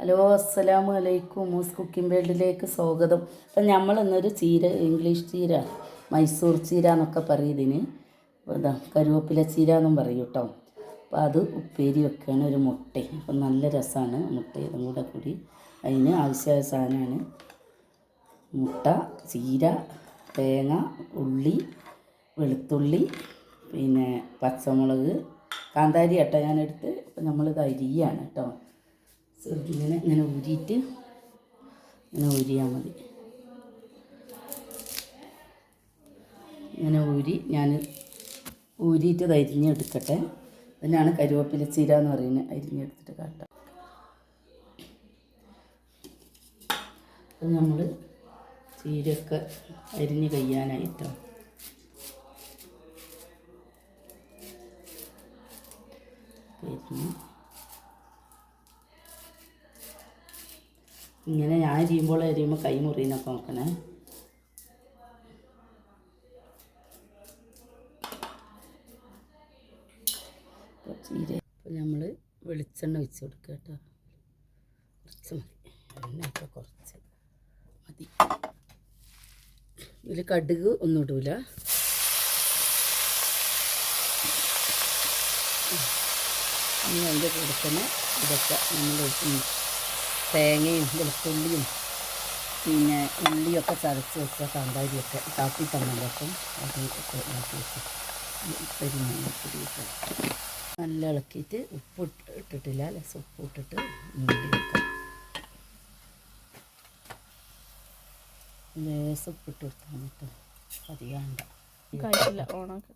Hello അസ്സലാമു അലൈക്കും മൂസ് cooking വേൾഡിലേക്ക് സ്വാഗതം. അപ്പം നമ്മൾ ഇന്നൊരു ചീര ഇംഗ്ലീഷ് ചീര മൈസൂർ ചീര എന്നൊക്കെ പറയും ഇതിന് ഇതാ കരുവേപ്പില ചീര എന്നും പറയും കേട്ടോ. അപ്പോൾ അത് ഉപ്പേരി വെക്കുകയാണ് ഒരു മുട്ട. അപ്പം നല്ല രസമാണ് മുട്ട ഇതും കൂടെ കൂടി. അതിന് ആവശ്യമായ സാധനമാണ് മുട്ട ചീര തേങ്ങ ഉള്ളി വെളുത്തുള്ളി പിന്നെ പച്ചമുളക്. കാന്താരി കേട്ടോ ഞാനെടുത്ത്. അപ്പം നമ്മളിത് അരിയാണ് കേട്ടോ. ഇങ്ങനെ ഇങ്ങനെ ഊരിയിട്ട് ഇങ്ങനെ ഊരിയാൽ മതി. ഇങ്ങനെ ഊരി ഞാൻ ഊരിയിട്ട് ഇത് അരിഞ്ഞെടുക്കട്ടെ. ഇതിനാണ് കരുവേപ്പില ചീര എന്ന് പറയുന്നത്. അരിഞ്ഞെടുത്തിട്ട് കാട്ടാം. അപ്പം നമ്മൾ ചീരയൊക്കെ അരിഞ്ഞ് കഴിയാനായിട്ടോ അരിഞ്ഞ് ഇങ്ങനെ ഞാൻ എരിയുമ്പോൾ എരിയുമ്പോൾ കൈ മുറിയുന്നൊക്കെ നോക്കണേ. അപ്പോൾ ചീര ഇപ്പോൾ നമ്മൾ വെളിച്ചെണ്ണ ഒഴിച്ച് കൊടുക്കുക കേട്ടോ. കുറച്ച് മതി. എണ്ണയൊക്കെ കുറച്ച്. മതി. ഇതിൽ കടുക് ഒന്നും ഇടൂല. ഇനി അതിന്റെ കൂടെ തന്നെ ഇതൊക്കെ നമ്മൾ തേങ്ങയും വെളുത്തുള്ളിയും പിന്നെ ഉള്ളിയൊക്കെ ചതച്ച് വെച്ച കാന്താരിയൊക്കെ കാപ്പി അപ്പം അതൊക്കെ ഇളക്കി വെച്ച്. പെരുമാറ്റം നല്ല ഇളക്കിയിട്ട് ഉപ്പ് ഇട്ട് ഇട്ടിട്ടില്ല ലെസ് ഉപ്പ് ഇട്ടിട്ട് മൂടി വെക്കാം ലേസ് ഉപ്പിട്ട് കൊടുത്താൽ കേട്ടോ അധികം കഴിച്ചില്ല ഓണാക്കി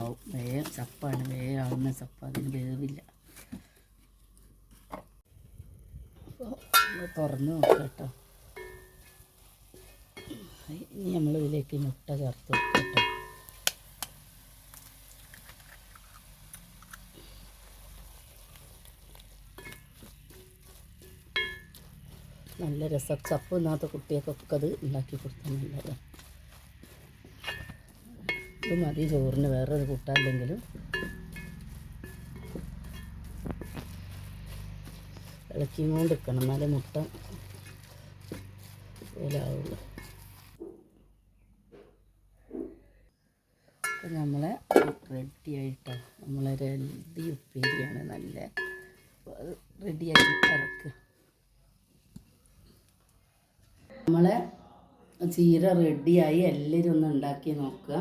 വേഗം ചപ്പാണ് വേഗം ആവുന്ന ചപ്പ അതിന് വേവില്ല. തുറന്ന് നോക്കാം കേട്ടോ. ഇനി നമ്മൾ ഇതിലേക്ക് മുട്ട ചേർത്ത് വെക്കട്ടോ നല്ല രസം. ചപ്പ് ഇന്നാത്ത കുട്ടികൾക്കൊക്കെ അത് ഉണ്ടാക്കി കൊടുത്താൽ നല്ലതാണ് ഇത് മതി ചോറിന് വേറൊരു കൂട്ടാല്ലെങ്കിലും. ഇളക്കിയും കൊണ്ട് നിൽക്കണം എന്നാലേ മുട്ട പോലാവുള്ളൂ അപ്പം നമ്മളെ റെഡി ആയിട്ടോ നമ്മളെ റെഡി ഉപ്പേരിയാണ് നല്ല റെഡിയായിട്ട് ഇറക്കുക. നമ്മളെ ചീര റെഡിയായി എല്ലാവരും ഒന്ന് ഉണ്ടാക്കി നോക്കുക.